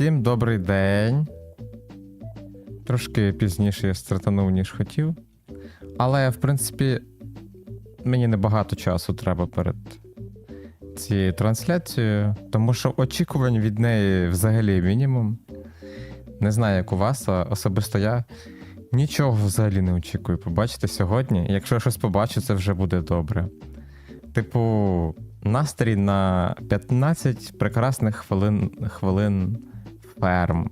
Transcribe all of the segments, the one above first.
Всім добрий день. Трошки пізніше я стартанув, ніж хотів. Але, в принципі, мені небагато часу треба перед цією трансляцією, тому що очікувань від неї взагалі мінімум. Не знаю, як у вас, а особисто я нічого взагалі не очікую побачити сьогодні. Якщо я щось побачу, це вже буде добре. Типу, настрій на 15 прекрасних хвилин, хвилин ферм.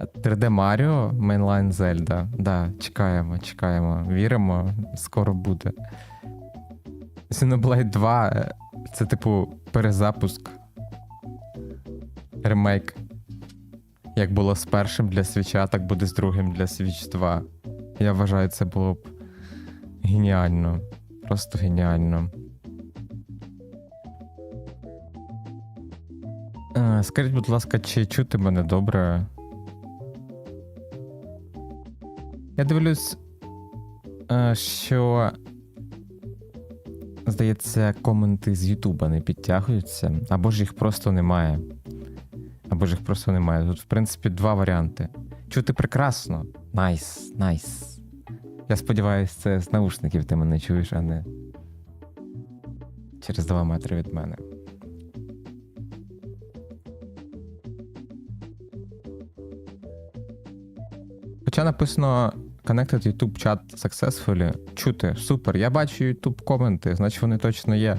3D Mario, Mainline Zelda. Да, чекаємо, чекаємо. Віримо, скоро буде. Xenoblade 2 е, це, типу, перезапуск. Ремейк. Як було з першим для свіча, так буде з другим для Switch 2. Я вважаю, це було б геніально. Просто геніально. Скажіть, будь ласка, чи чути мене добре? Я дивлюсь, е, що. Здається, коменти з Ютуба не підтягуються, або ж їх просто немає. Або ж їх просто немає. Тут, в принципі, два варіанти. Чути прекрасно. Найс, найс. Я сподіваюся, це з наушників ти мене чуєш, а не через 2 метри від мене. Хоча написано Connected YouTube Chat Successfully. Чути, супер. Я бачу YouTube коменти, значить вони точно є.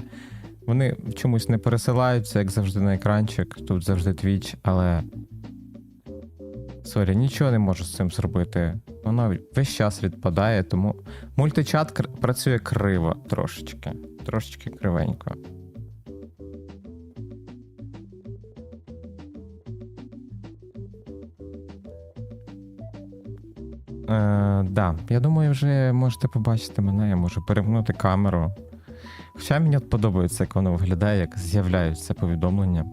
Вони чомусь не пересилаються, як завжди, на екранчик. Тут завжди Twitch, але. Сорі, нічого не можу з цим зробити. Воно весь час відпадає, тому мультичат кр- працює криво трошечки. Трошечки кривенько. Е, да, я думаю, вже можете побачити мене, я можу перемкнути камеру. Хоча мені от подобається, як воно виглядає, як з'являються повідомлення.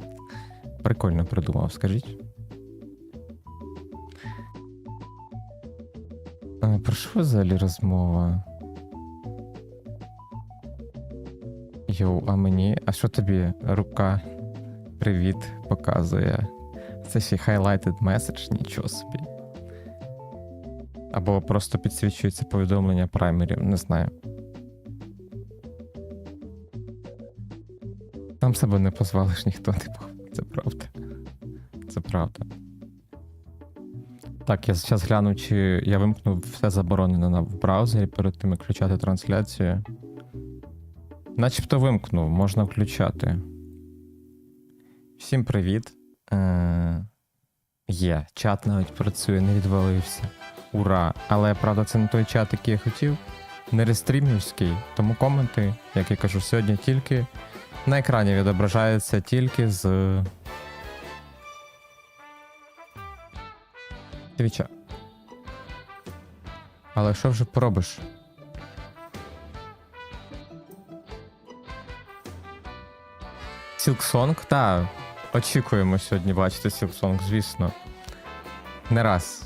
Прикольно придумав, скажіть. Е, Про що взагалі розмова? Йоу, а мені? А що тобі рука? Привіт, показує. Це ще highlighted message, нічого собі. Або просто підсвічується повідомлення праймерів, не знаю. Там себе не позвалиш ніхто, типу. Це правда. Це правда. Так, я зараз гляну, чи я вимкнув все заборонене в браузері перед тим, як включати трансляцію. Начебто вимкнув, можна включати. Всім привіт. Е- Є, чат навіть працює, не відвалився. Ура! Але правда, це не той чат, який я хотів. Не рестрімівський, тому коменти, як я кажу, сьогодні тільки на екрані відображаються тільки з. Твіча. Але що вже поробиш? Сілксонг? Та, очікуємо сьогодні бачити Сілксонг, звісно. Не раз.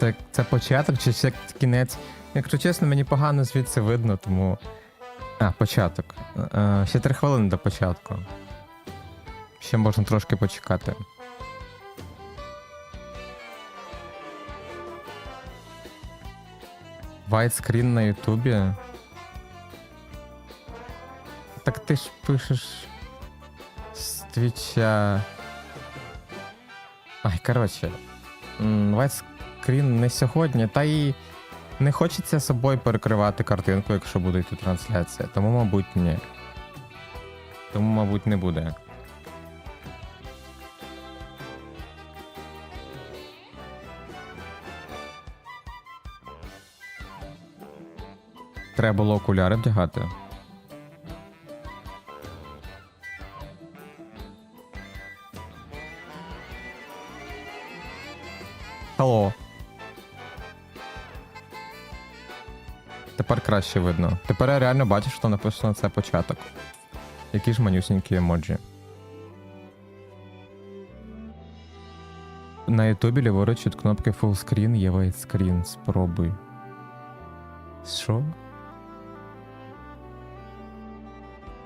Це, це початок чи це кінець? Якщо чесно, мені погано звідси видно, тому. А, початок. Е, ще три хвилини до початку. Ще можна трошки почекати. Вайтскрін на Ютубі. Так ти ж пишеш з твіча. Ай, коротше. Вайтскрін не сьогодні, та і не хочеться собою перекривати картинку, якщо буде йти трансляція. Тому, мабуть, ні. Тому, мабуть, не буде. Треба було окуляри вдягати. Краще видно. Тепер я реально бачу, що написано це початок. Які ж манюсінькі емоджі. На Ютубі ліворуч від кнопки Full Screen є widescreen. Спробуй. Що?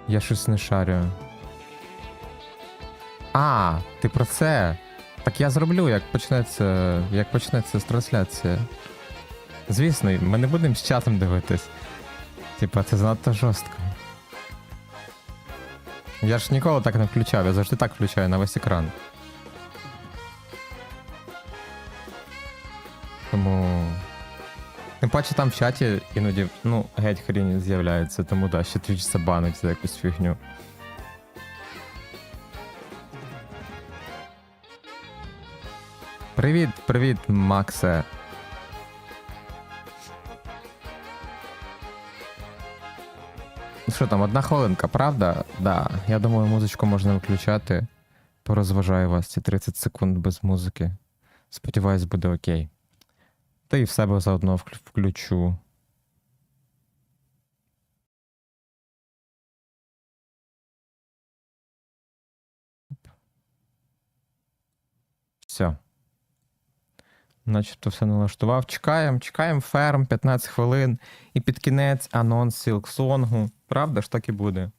Я щось не шарю. А, ти про це. Так я зроблю, як почнеться, як почнеться трансляція. Звісно, ми не будемо з чатом дивитись. Типа, це занадто жорстко. Я ж ніколи так не включав, я завжди так включаю на весь екран. Тому. Тим паче там в чаті іноді, ну, геть хрінь з'являється, тому да, ще твіч забанить за якусь фігню. Привіт, привіт, Максе. Що там, одна хвилинка, правда? Да. Я думаю, музичку можна виключати. Порозважаю вас ці 30 секунд без музики. Сподіваюсь, буде окей. Та і в себе заодно включу. Все. Начебто все налаштував. Чекаємо, чекаємо ферм 15 хвилин. І під кінець анонс Сілксонгу. Правда ж так і буде.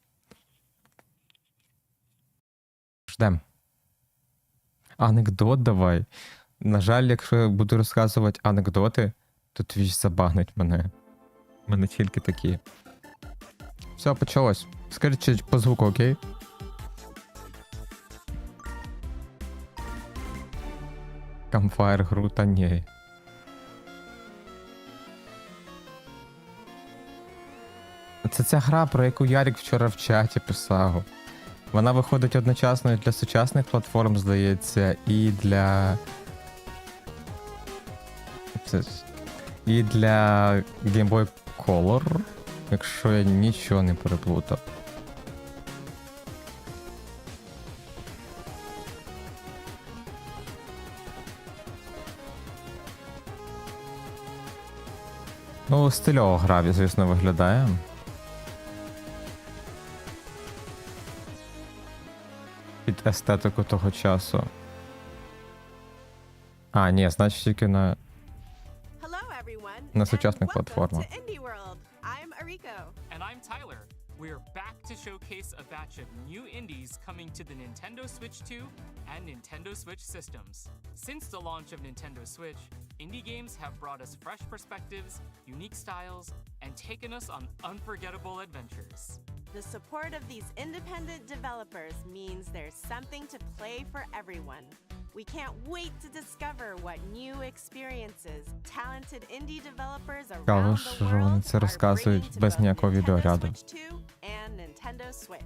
Ждем. Анекдот давай. На жаль, якщо я буду розказувати анекдоти, то твіч забагнуть мене. У мене тільки такі. Все, почалось. Скажіть по звуку, окей? Камфайр гру та ні. Це ця гра, про яку Ярік вчора в чаті писав. Вона виходить одночасно і для сучасних платформ, здається, і для. Це І для Game Boy Color, якщо я нічого не переплутав. Ну, стильово гра, звісно, виглядає. Під естетику того часу. А, ні, значить тільки на. На сучасних платформах. batch of new indies coming to the Nintendo Switch 2 and Nintendo Switch systems. Since the launch of Nintendo Switch, indie games have brought us fresh perspectives, unique styles, and taken us on unforgettable adventures. The support of these independent developers means there's something to play for everyone. We can't wait to discover what new experiences talented indie developers Цікаво, around що the вони world це are розказують bringing to без both ніякого Nintendo відеоряду. Switch 2 and Nintendo Switch.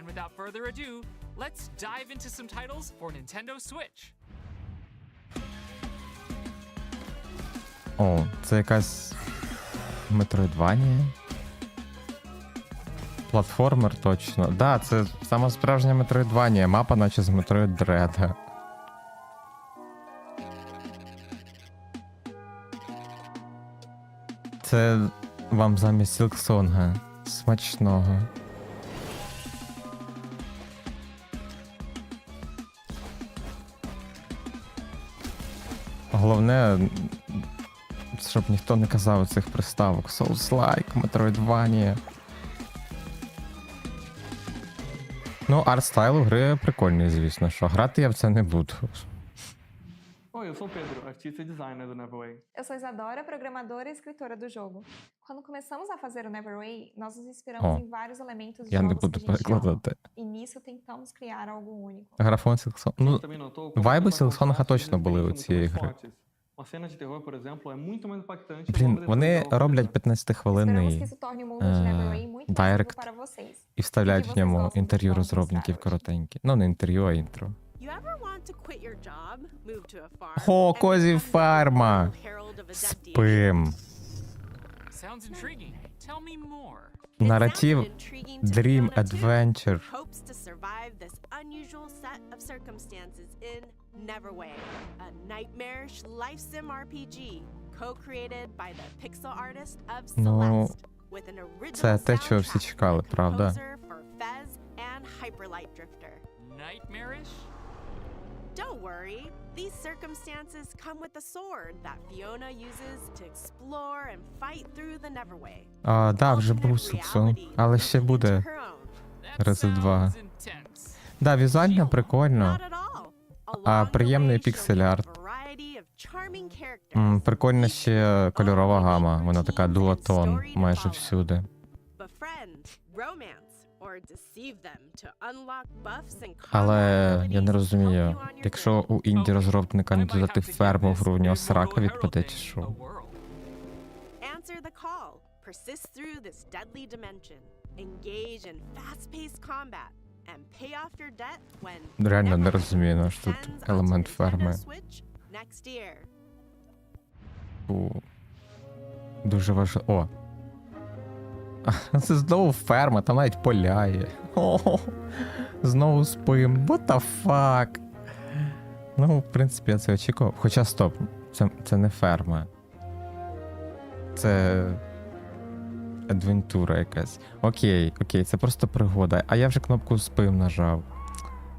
And without further ado, let's dive into some titles for Nintendo Switch. О, це якась Metroidvania. Платформер точно. Да, це сама справжня Metroidvania, мапа наче з Metroid Dread. Це вам замість Сілксонга. Смачного. Головне, щоб ніхто не казав цих приставок. Souls-like, Metroidvania. Ну, арт-стайл у гри прикольний, звісно, що грати я в це не буду. Oi, eu sou o Pedro, artista e designer do Neverway. Eu sou Isadora, programadora e escritora do jogo. Quando começamos a fazer o Neverway, nós nos inspiramos Ó, em vários elementos de Я не jogos буду que a gente ama. перекладати. E nisso tentamos criar algo único. Графон Ну, вайби contrastes точно e були у цієї гри. Блін, вони роблять cena. 15-хвилинний Esperamos que isso torne o mundo de е, Neverway muito mais дайрект і вставляють в ньому інтерв'ю розробників коротенькі. Ну, не інтерв'ю, а інтро. You ever want to quit your job, move to a farm, О, and козі фарма! Спим. Sounds intriguing. Tell me more. It Наратив sounded intriguing to Dream Fiona, too. Adventure. hopes to survive this unusual set of circumstances in Neverway, a nightmarish life sim RPG co-created by the pixel artist of Ну, Celeste, with an original це те, чого всі soundtrack чекали, by the правда? composer for Fez and Hyperlight Drifter. Nightmarish? Don't worry, these circumstances come with a sword that Fiona uses to explore and fight through the Neverway. А, да, вже був reality але ще буде. Рази два. Да, візуально прикольно. А the приємний characters. М, Прикольна ще кольорова гама. Вона така дуотон майже всюди. Befriend, romance, Але я не розумію, якщо у інді розробника не додати ферму в гру, у нього срака відпаде чи що. Persist through this deadly dimension. Engage in fast-paced combat. And pay off your debt when Реально не розумію, наш тут елемент ферми. Next year. Дуже важливо. О! Це знову ферма, там навіть поля є. О, знову спим. What the fuck? Ну, в принципі, я це очікував. Хоча стоп, це, це не ферма. Це. Адвентура якась. Окей, окей, це просто пригода. А я вже кнопку спим нажав.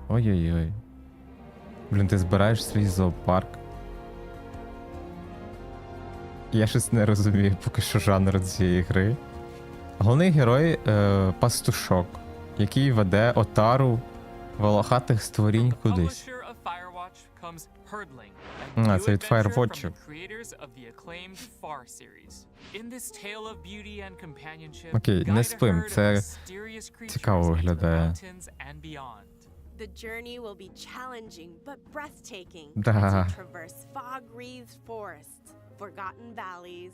Ой-ой-ой. Блін, ти збираєш свій зоопарк. Я щось не розумію поки що жанр цієї гри. Головний герой е, пастушок, який веде отару волохатих створінь кудись. А, це від Firewatch. Окей, не спим, це цікаво виглядає. The journey will be challenging but breathtaking Да. as you traverse fog-wreathed forests, forgotten valleys.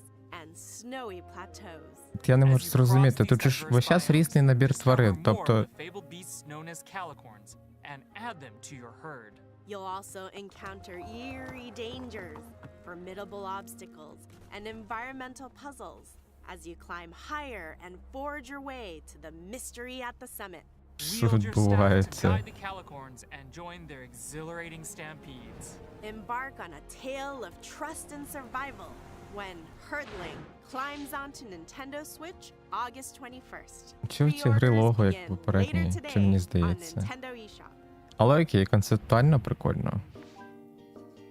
От Я не As можу you зрозуміти, cross тут these же ж diverse весь час biomes, різний набір discover тварин, more тобто of the fabled beasts known as calicorns and add them to your herd. You'll also encounter eerie dangers, formidable obstacles, and environmental puzzles as you climb higher and forge your way to the mystery at the summit. що Wield your staff to відбувається? guide the calicorns and join their exhilarating stampedes. Embark on a tale of trust and survival when Herdling climbs onto Nintendo Switch August 21st. Чи у ці гри Pre-orders лого, як begin попередні, later чи мені today здається. on Nintendo eShop. Але окей, концептуально прикольно.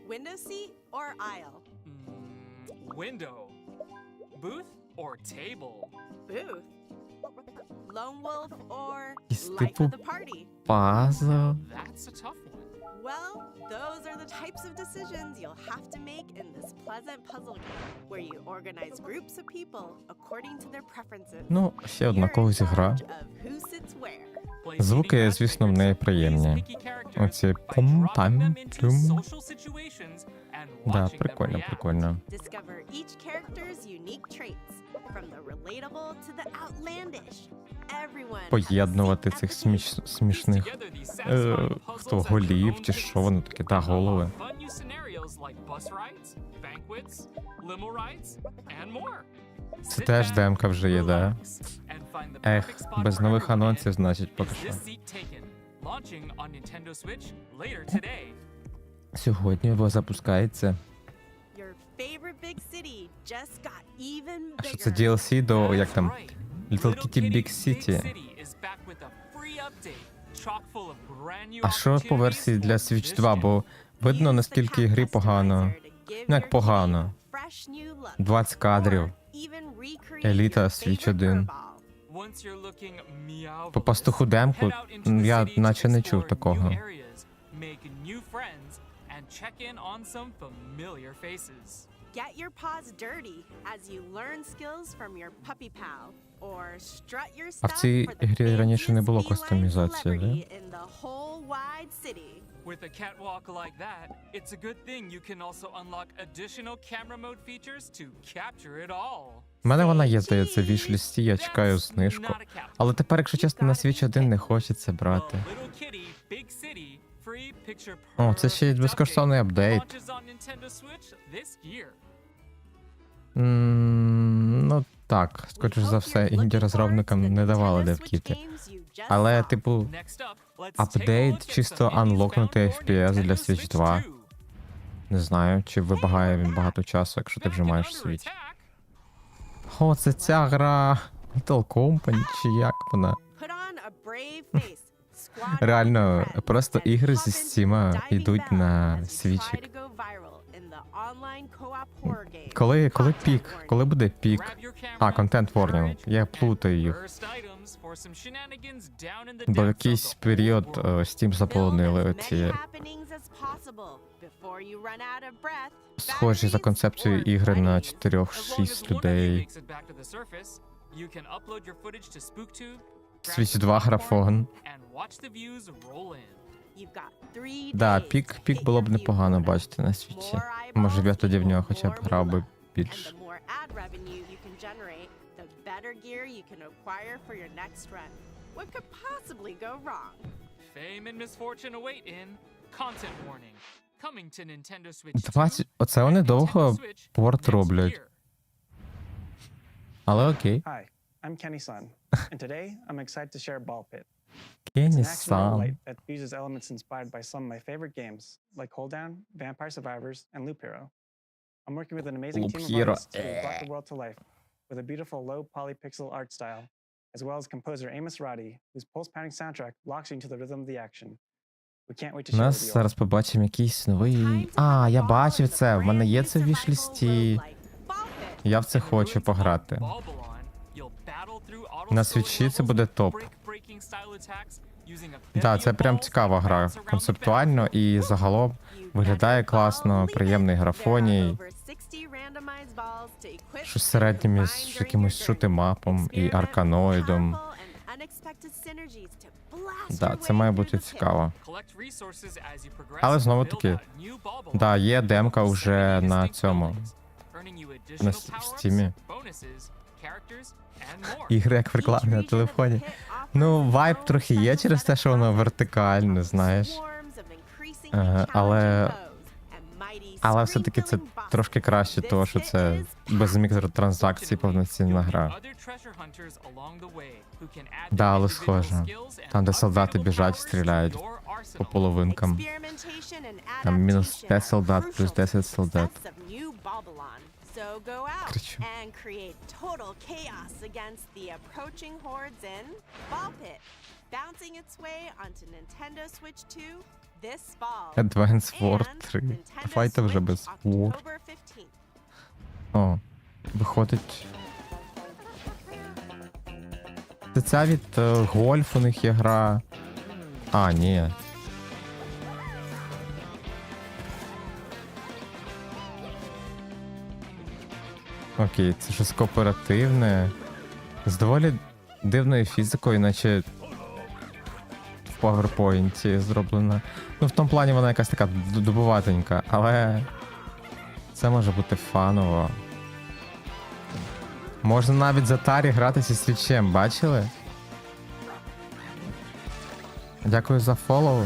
Window seat or aisle? Mm, window, booth, or table. Booth. Lone wolf or Якийсь life типу of the party? пазл. That's a tough one. Well, those are the types of decisions you'll have to make in this pleasant puzzle game, where you organize groups of people according to their preferences. Ну, ще одна когось гра. Звуки, звісно, в неї приємні. Оці пум into тюм. Да, прикольно, прикольно. Discover each character's unique traits, from the relatable to the outlandish. Поєднувати цих сміш... смішних е, хто голів чи що вони такі, та голови. Це теж демка вже є, да? Ех, без нових анонсів, значить, поки що. Сьогодні бо запускається. А що це. DLC до як там? Little Kitty Big City. А що по версії для Switch for 2? this Бо видно, наскільки грі погано. Ну, як погано. kitty a fresh new look. 20 кадрів. Еліта Switch favorite 1. furball. Once you're looking meow По пастуху демку, я наче не чув такого. Get your paws dirty as you learn skills from your puppy pal. А в цій грі раніше не було кастомізації, да? With a catwalk like that, it's a good thing you can also unlock additional camera mode features to capture it all. У мене вона є, здається, в вішлісті, я чекаю знижку. Але тепер, якщо чесно, на Switch 1 не хочеться брати. О, це ще й безкоштовний апдейт. М, Ну так, скоріш за все, інді розробникам не давали девкіти. Але, типу, апдейт чисто анлокнути FPS для Switch Switch 2. 2. Не знаю, чи вибагає він багато часу, якщо ти вже маєш Switch. О, це ця гра Little Company, чи як вона? Реально, просто ігри зі Diving йдуть на свічик. Коли, коли пік? Коли буде пік? А, контент ворнінг. Я плутаю їх. Бо в якийсь період е. Steam заполонили breath, схожі за концепцією ігри на buddies. As long as 4-6 one of you людей. Switch some 2 popcorn, графон. Да, пік, пік було б непогано бачити на світі. Може б я тоді в нього хоча б грав би moolah. And більше. the more ad revenue you can generate, the better gear you can acquire for your next run. What could possibly go wrong? Fame and misfortune await in Content Warning. Coming to Nintendo Switch 20... Оце вони довго порт роблять. Але окей. Hi, I'm Kenny Sun, and today I'm excited to share Ball Pit. Roguelite that uses elements inspired by some of my favorite games, like Hold Down, Vampire Survivors, and Loop Hero. I'm working with an amazing Loop team of Hero, artists who brought the world to life with a beautiful low polypixel art style, as well as composer Amos Roddy, whose pulse-pounding soundtrack locks you into the rhythm of the action. We can't wait to share with нас you all. зараз побачимо якийсь новий. А, я бачив це. В мене є це в вішлісті. Я в це хочу пограти. На свічі це буде топ. Да, це прям цікава гра. Концептуально і загалом виглядає класно, приємний графоній. over 60 randomized balls to equip Щось середнє між якимось шутимапом і арканоїдом. Да, це має бути цікаво. Але знову таки, Да, є демка вже 70 на цьому. На Стімі. Ігри як в рекламі на телефоні. Ну, вайб трохи є через те, що воно вертикальне, знаєш. Е, але- Але все-таки це трошки краще, того, що це без мікротранзакцій повноцінна гра. Да, але схоже. Там, де солдати біжать, стріляють по половинкам. Там мінус 5 солдат, плюс 10 солдат. So go out Кричу. and create total chaos against the approaching hordes in Ball Pit, bouncing its way onto Nintendo Switch 2 this fall. Advance War 3. Nintendo вже без War. О, виходить. Це ця від е, гольф у них є гра. А, ні. Окей, це щось кооперативне. З доволі дивною фізикою, наче в PowerPoint зроблена. Ну, в тому плані вона якась така д- дубоватенька, але це може бути фаново. Можна навіть за тарі грати зі свічем, бачили? Дякую за фоллоу.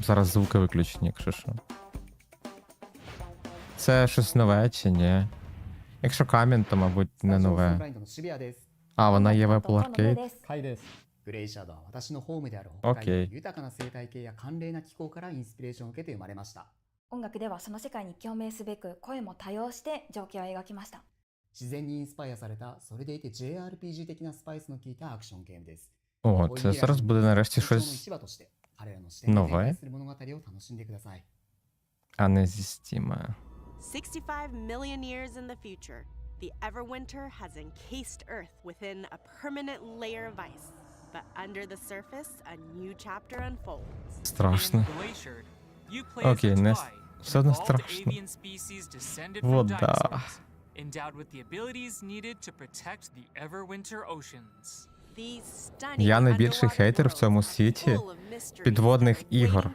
Зараз звуки виключені, якщо що. Це щось нове чи ні? Якщо камінь, то, мабуть, не スタジオフルブ нове. ラインドの渋谷です。 А, вона є в Apple トム Arcade? ですカイです。グレイシャドウは私のホームである OK 北海道豊かな生態系や寒冷な気候からインスピレーションを受けて生まれました。音楽ではその世界に共鳴すべく声も多用して情景を描きました自然にインスパイアされた、それでいて JRPG 的なスパイスの効いたアクションゲームです。 О, це зараз буде нарешті 成長の щось, 一場として彼らの視点で展 нове 開する物語を楽しんでください。 а не зі Стіма. 65 million years in the future, the Everwinter has encased Earth within a permanent layer of ice. But under the surface, a new chapter unfolds. Страшно. Окей, не все одно страшно. Вода. endowed with the abilities needed to protect the Everwinter oceans. Я найбільший хейтер в цьому світі підводних ігор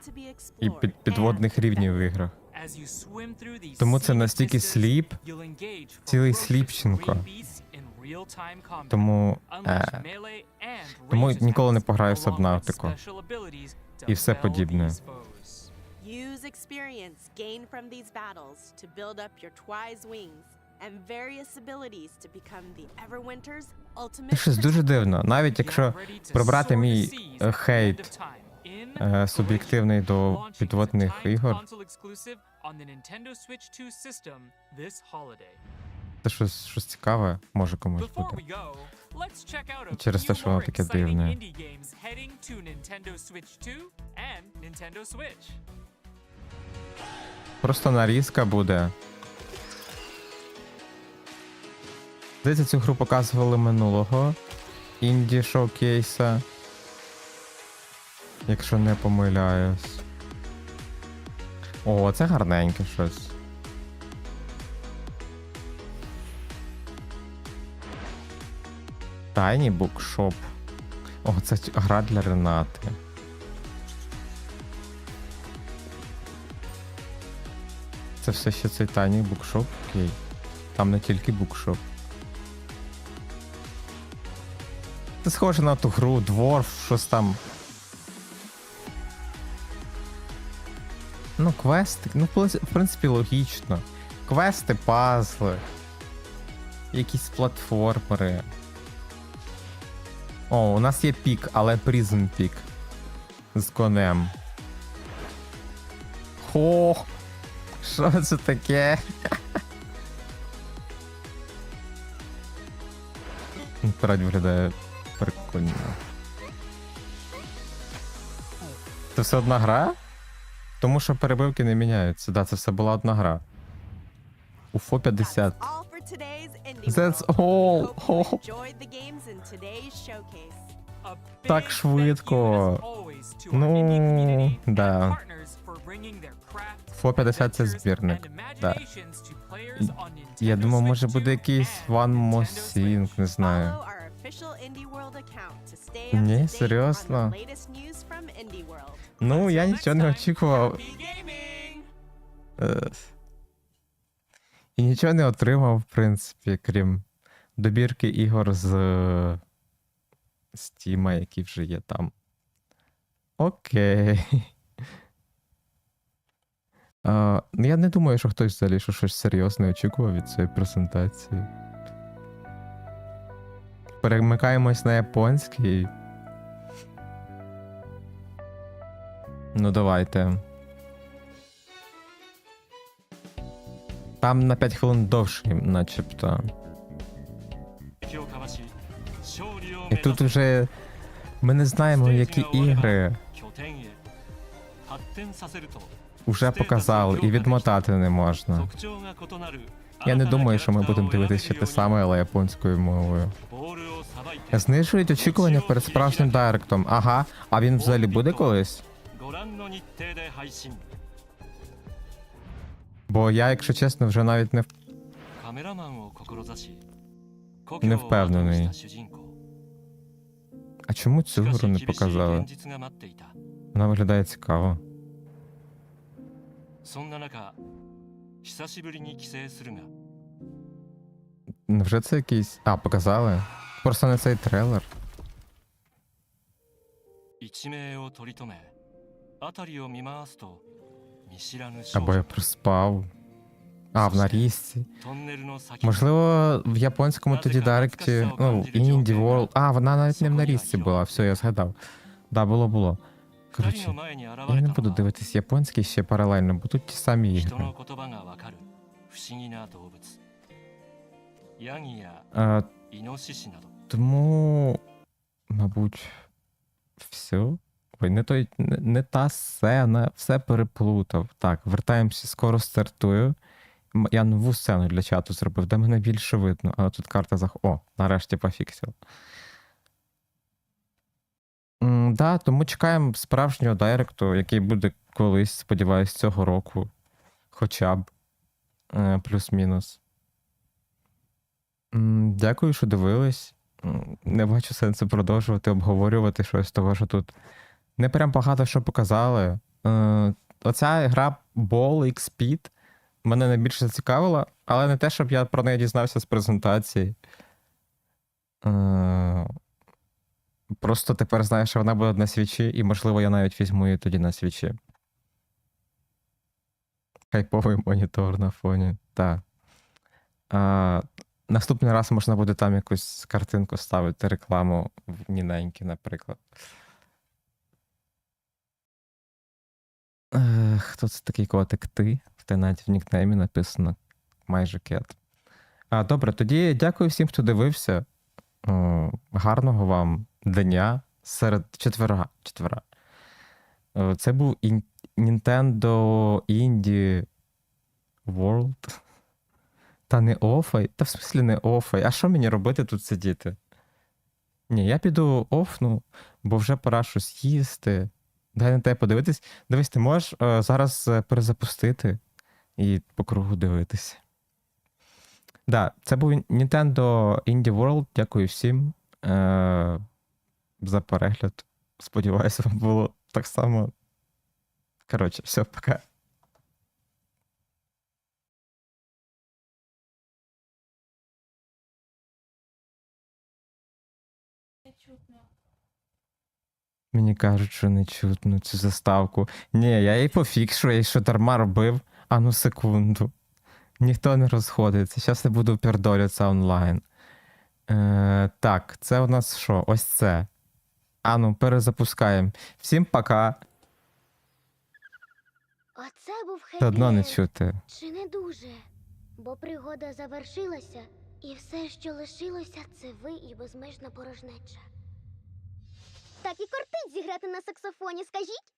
і під, підводних рівнів в іграх. As you swim through these Тому це настільки сліп, you'll engage цілий сліпченко. marine beasts in real-time combat. Тому, е, melee and тому ніколи не пограю в Сабнавтику. special abilities to І все подібне. Use experience gained from these battles to build up your Twi's wings and various abilities to become the Everwinter's ultimate Це щось дуже дивно. Навіть якщо прибрати the мій е, хейт е, суб'єктивний до підводних ігор, on the Nintendo Switch 2 system this holiday. це щось, щось цікаве, може комусь a Через те, що воно таке дивне. indie games heading to Nintendo Switch 2 and Nintendo Switch. Просто нарізка буде. Здається, цю гру показували минулого інді шоукейса. Якщо не помиляюсь. О, це гарненьке щось. Tiny Bookshop. О, це гра для Ренати. Це все ще цей Tiny Bookshop? Окей. Там не тільки букшоп. Це схоже на ту гру, дворф, щось там. Ну, квести, ну, в принципі, логічно. Квести, пазли. Якісь платформери. О, у нас є пік, але призм пік. З конем. Хо! Що це таке? Насправді виглядає прикольно. Це все одна гра? Тому що перебивки не міняються. Да, це все була одна гра. UFO 50. That's all Oh. Так швидко. Ну, да. UFO 50 це збірник. Да. Я думав, може буде 2 якийсь One More Thing, не знаю. Ні, серйозно? Ну, я нічого не очікував. Е, І нічого не отримав, в принципі, крім добірки ігор з е, Стіма, які вже є там. Окей. Ну, я не думаю, що хтось взагалі що щось серйозне очікував від цієї презентації. Перемикаємось на японський. Ну, давайте. Там на 5 хвилин довший, начебто. І тут вже ми не знаємо, які ігри вже показали, і відмотати не можна. Я не думаю, що ми будемо дивитися ще те саме, але японською мовою. Знижують очікування перед справжнім директом. Ага, а він взагалі буде колись? Бо я, якщо чесно, вже навіть не в- не впевнений. А чому цю гру не показали? Вона виглядає цікаво. そんな中、久しぶりに帰省するが、 Невже це якийсь. А, показали? Просто не цей трейлер. 一命を取り留め、 або я проспав. А, в нарізці. Можливо, в японському тоді даректі. Ну, Інді World. А, вона навіть не в нарізці була, все, я згадав. Да, було було. Коротше, я не буду дивитись японський ще паралельно, бо тут ті самі ігри. А, тому, мабуть, все. Не, той, не, та сцена, все переплутав. Так, вертаємося, скоро стартую. Я нову сцену для чату зробив, де мене більше видно, але тут карта зах... О, нарешті пофіксив. Да, тому чекаємо справжнього директу, який буде колись, сподіваюсь, цього року. Хоча б. Е, плюс-мінус. Дякую, що дивились. Не бачу сенсу продовжувати обговорювати щось, того що тут не прям багато що показали. Е, Оця гра Ball X Speed мене найбільше зацікавила, але не те, щоб я про неї дізнався з презентації. Е, Просто тепер знаю, що вона буде на свічі, і, можливо, я навіть візьму її тоді на свічі. Хайповий монітор на фоні. Так. А, наступний раз можна буде там якусь картинку ставити, рекламу в Ніненьки, наприклад. Хто це такий котик? Ти? Ти навіть в нікнеймі написано майже кет. А, добре, тоді дякую всім, хто дивився. Гарного вам дня серед четверга. четверга. Це був Nintendo Indie World. Та не офай. Та в смислі не офай. А що мені робити тут сидіти? Ні, я піду офну, бо вже пора щось їсти. Дай на тебе подивитись. Дивись, ти можеш е, зараз е, перезапустити і по кругу дивитися. Да, це був Nintendo Indie World. Дякую всім е, за перегляд. Сподіваюся, вам було так само. Коротше, все, пока. Мені кажуть, що не чутно цю заставку. Ні, я її пофікшу, я її що дарма робив. А ну секунду. Ніхто не розходиться. Зараз я буду пердолятися онлайн. Е, так, це у нас що? Ось це. А ну, перезапускаємо. Всім пока. Оце був Все одно не чути. Чи не дуже? Бо пригода завершилася, і все, що лишилося, це ви і безмежна порожнеча. Так і кортить зіграти на саксофоні, скажіть.